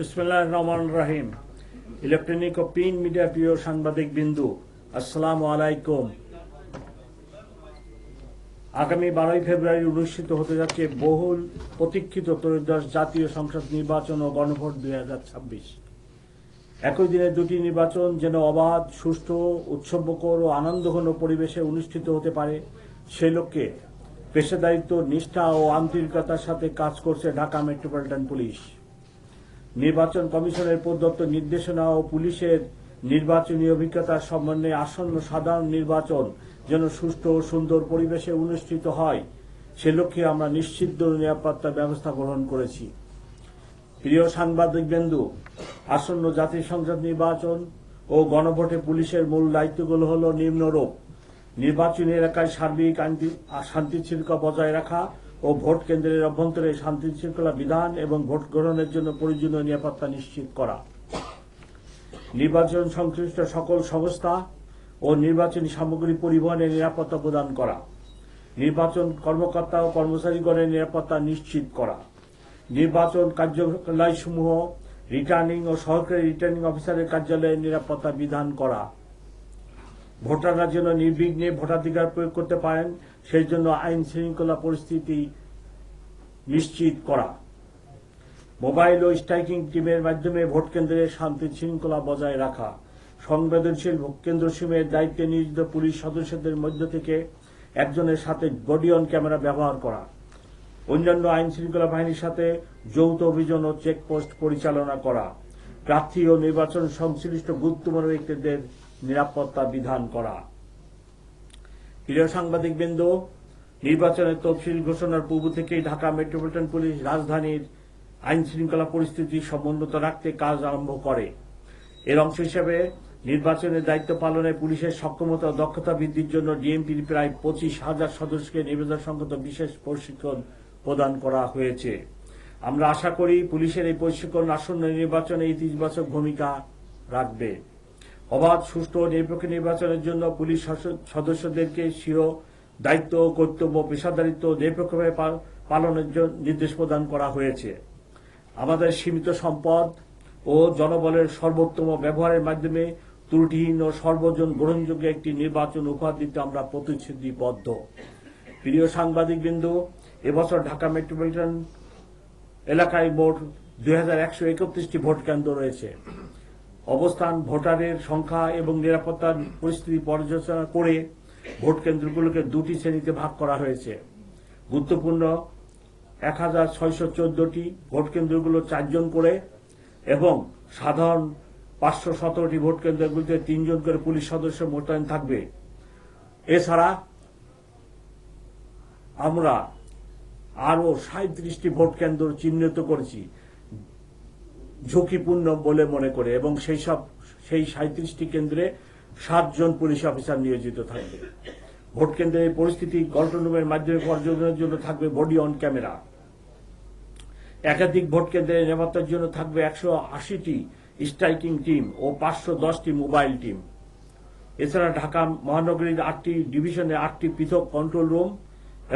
বিসমুল্লাহ রহমান রাহিম। ইলেকট্রনিক ও প্রিন্ট মিডিয়া প্রিয় সাংবাদিক বিন্দু, আসসালামু আলাইকুম। আগামী বারোই ফেব্রুয়ারি অনুষ্ঠিত হতে যাচ্ছে বহুল প্রতীক্ষিত ত্রয়োদশ জাতীয় সংসদ নির্বাচন ও গণভোট দুই হাজার ছাব্বিশ। একই দিনে দুটি নির্বাচন যেন অবাধ, সুষ্ঠু উৎসবকর ও আনন্দঘন পরিবেশে অনুষ্ঠিত হতে পারে, সে লক্ষ্যে পেশাদারিত্ব, নিষ্ঠা ও আন্তরিকতার সাথে কাজ করছে ঢাকা মেট্রোপলিটন পুলিশ। নির্বাচন কমিশনের প্রদত্ত নির্দেশনা ও পুলিশের নির্বাচনী অভিজ্ঞতার সমন্বয়ে আসন্ন সাধারণ নির্বাচন যেন সুষ্ঠু ও সুন্দর পরিবেশে অনুষ্ঠিত হয়, সে লক্ষ্যে আমরা নিশ্চিত নিরাপত্তা ব্যবস্থা গ্রহণ করেছি। প্রিয় সাংবাদিক বিন্দু, আসন্ন জাতীয় সংসদ নির্বাচন ও গণভোটে পুলিশের মূল দায়িত্বগুলো হল নিম্নরূপ। নির্বাচনী এলাকায় সার্বিক শান্তি শৃঙ্খলা বজায় রাখা ও ভোট কেন্দ্রের অভ্যন্তরে শান্তি শৃঙ্খলা বিধান এবং ভোট গ্রহণের জন্য প্রয়োজনীয় নিরাপত্তা নিশ্চিত করা। নির্বাচন সংশ্লিষ্ট সকল সংস্থা ও নির্বাচনী সামগ্রী পরিবহনে নিরাপত্তা প্রদান করা। নির্বাচন কর্মকর্তা ও কর্মচারীগণের নিরাপত্তা নিশ্চিত করা। নির্বাচন কার্যালয়সমূহ রিটার্নিং ও সহকারী রিটার্নিং অফিসারের কার্যালয়ে নিরাপত্তা বিধান করা। ভোটাররা যেন নির্বিঘ্নে ভোটাধিকার প্রয়োগ করতে পারেন, সেই জন্য আইন শৃঙ্খলা পরিস্থিতি নিশ্চিত করা। মোবাইল ও স্ট্রাইকিং টিমের মাধ্যমে ভোট কেন্দ্রে শান্তি শৃঙ্খলা বজায় রাখা। সংবেদনশীল ভোট কেন্দ্র সমূহের দায়িত্বে নিয়োজিত পুলিশ সদস্যদের মধ্য থেকে একজনের সাথে বডি অন ক্যামেরা ব্যবহার করা। অন্যান্য আইন শৃঙ্খলা বাহিনীর সাথে যৌথ অভিযান ও চেকপোস্ট পরিচালনা করা। প্রার্থী ও নির্বাচন সংশ্লিষ্ট গুরুত্বপূর্ণ ব্যক্তিদের নিরাপত্তা বিধান করা। প্রিয় সাংবাদিক বৃন্দ নির্বাচনের তফসিল ঘোষণার পূর্ব থেকেই ঢাকা মেট্রোপলিটন পুলিশ রাজধানীর আইন শৃঙ্খলা পরিস্থিতি সমুন্নত রাখতে কাজ আরম্ভ করে। এর অংশ হিসেবে নির্বাচনের দায়িত্ব পালনে পুলিশের সক্ষমতা ও দক্ষতা বৃদ্ধির জন্য ডিএমপির প্রায় পঁচিশ হাজার সদস্যকে নিবেদন সংক্রান্ত বিশেষ প্রশিক্ষণ প্রদান করা হয়েছে। আমরা আশা করি পুলিশের এই প্রশিক্ষণ আসন্ন নির্বাচনে ইতিবাচক ভূমিকা রাখবে। অবাধ, সুষ্ঠু ও নিরপেক্ষ নির্বাচনের জন্য পুলিশ সদস্যদেরকে স্বীয় দায়িত্ব ও কর্তব্য, পেশাদারিত্ব নিরপেক্ষভাবে পালনের নির্দেশ প্রদান করা হয়েছে। আমাদের সীমিত সম্পদ ও জনবলের সর্বোত্তম ব্যবহারের মাধ্যমে ত্রুটিহীন ও সর্বজন গ্রহণযোগ্য একটি নির্বাচন উপহার দিতে আমরা প্রতিশ্রুতিবদ্ধ। প্রিয় সাংবাদিকবৃন্দ, এবছর ঢাকা মেট্রোপলিটন এলাকায় মোট দুই হাজার একশো ভোট কেন্দ্র রয়েছে। অবস্থান, ভোটারের সংখ্যা এবং নিরাপত্তার পরিস্থিতি পর্যালোচনা করে ভোট কেন্দ্রগুলোকে দুটি শ্রেণীতে ভাগ করা হয়েছে। গুরুত্বপূর্ণ, এক হাজার ছয়শো চোদ্দটি ভোট কেন্দ্রগুলো চারজন করে এবং সাধারণ পাঁচশো সতেরোটি ভোট কেন্দ্রগুলিতে তিনজন করে পুলিশ সদস্য মোতায়েন থাকবে। এছাড়া আমরা আরও সাঁত্রিশটি ভোট কেন্দ্র চিহ্নিত করেছি। ঝুঁকিপূর্ণ বলে মনে করে এবং সেই সব, সেই সাঁত্রিশটি কেন্দ্রে সাতজন পুলিশ অফিসার নিয়োজিত থাকবে। ভোট কেন্দ্রের পরিস্থিতি কন্ট্রোল রুমের মাধ্যমে পর্যবেক্ষণের জন্য থাকবে বডি অন ক্যামেরা। একাধিক ভোট কেন্দ্রের নিরাপত্তার জন্য থাকবে একশো আশিটি স্ট্রাইকিং টিম ও পাঁচশো দশটি মোবাইল টিম। এছাড়া ঢাকা মহানগরীর আটটি ডিভিশনে আটটি পৃথক কন্ট্রোল রুম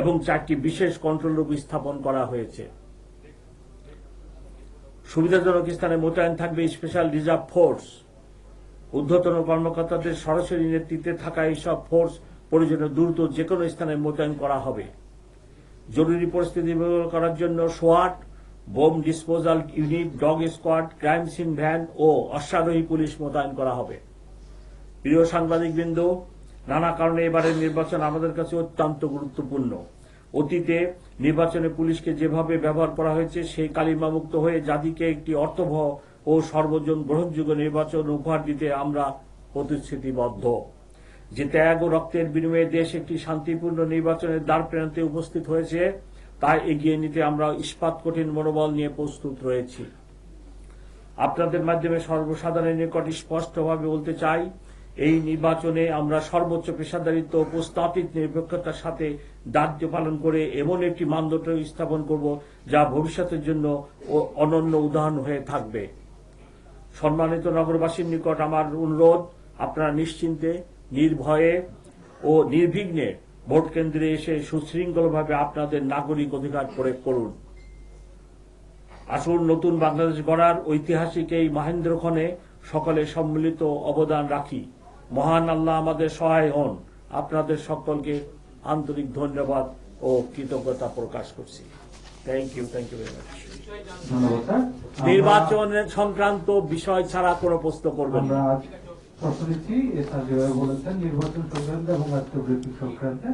এবং চারটি বিশেষ কন্ট্রোল রুম স্থাপন করা হয়েছে। সুবিধাজনক স্থানে মোতায়েন থাকবে স্পেশাল রিজার্ভ ফোর্স। ঊর্ধ্বতন কর্মকর্তাদের সরাসরি নেতৃত্বে থাকা এইসব ফোর্স প্রয়োজনে দ্রুত যে কোনো স্থানে মোতায়েন করা হবে। জরুরি পরিস্থিতি করার জন্য সোয়াট, bomb disposal unit, dog squad, crime scene van ও অশ্বারোহী পুলিশ মোতায়েন করা হবে। প্রিয় সাংবাদিকবৃন্দ, নানা কারণে এবারের নির্বাচন আমাদের কাছে অত্যন্ত গুরুত্বপূর্ণ। অতীতে নির্বাচনে পুলিশকে যেভাবে ব্যবহার করা হয়েছে, সেই কালিমামুক্ত হয়ে জাতিকে একটি অর্থবহ ও সর্বজন গ্রহণযোগ্য নির্বাচন উপহার দিতে আমরা প্রতিশ্রুতিবদ্ধ। যে ত্যাগ ও রক্তের বিনিময়ে দেশ একটি শান্তিপূর্ণ নির্বাচনের দ্বার প্রান্তে উপস্থিত হয়েছে, তা এগিয়ে নিতে আমরা ইস্পাত কঠিন মনোবল নিয়ে প্রস্তুত রয়েছি। আপনাদের মাধ্যমে সর্বসাধারণের নিকট স্পষ্টভাবে বলতে চাই এই নির্বাচনে আমরা সর্বোচ্চ পেশাদারিত্ব প্রস্তাবিত নিরপেক্ষতার সাথে দায়িত্ব পালন করে এমন একটি মানদণ্ড স্থাপন করব যা ভবিষ্যতের জন্য অনন্য উদাহরণ হয়ে থাকবে। সম্মানিত নগরবাসীর নিকট আমার অনুরোধ, আপনারা নিশ্চিন্তে, নির্ভয়ে ও নির্বিঘ্নে ভোট কেন্দ্রে এসে সুশৃঙ্খলভাবে আপনাদের নাগরিক অধিকার প্রয়োগ করুন। আসুন নতুন বাংলাদেশ গড়ার ঐতিহাসিক এই মাহেন্দ্রক্ষণে সকলে সম্মিলিত অবদান রাখি। মহান আল্লাহ আমাদের সহায় হন। আপনাদের সকলকে আন্তরিক ধন্যবাদ ও কৃতজ্ঞতা প্রকাশ করছি। Thank you thank you very much নির্বাচনের সংক্রান্ত বিষয় ছাড়া কোনো প্রশ্ন করবেন প্রশ্ন দিচ্ছি বলেছেন নির্বাচন সংক্রান্ত এবং আত্মবৃত্তি সংক্রান্ত।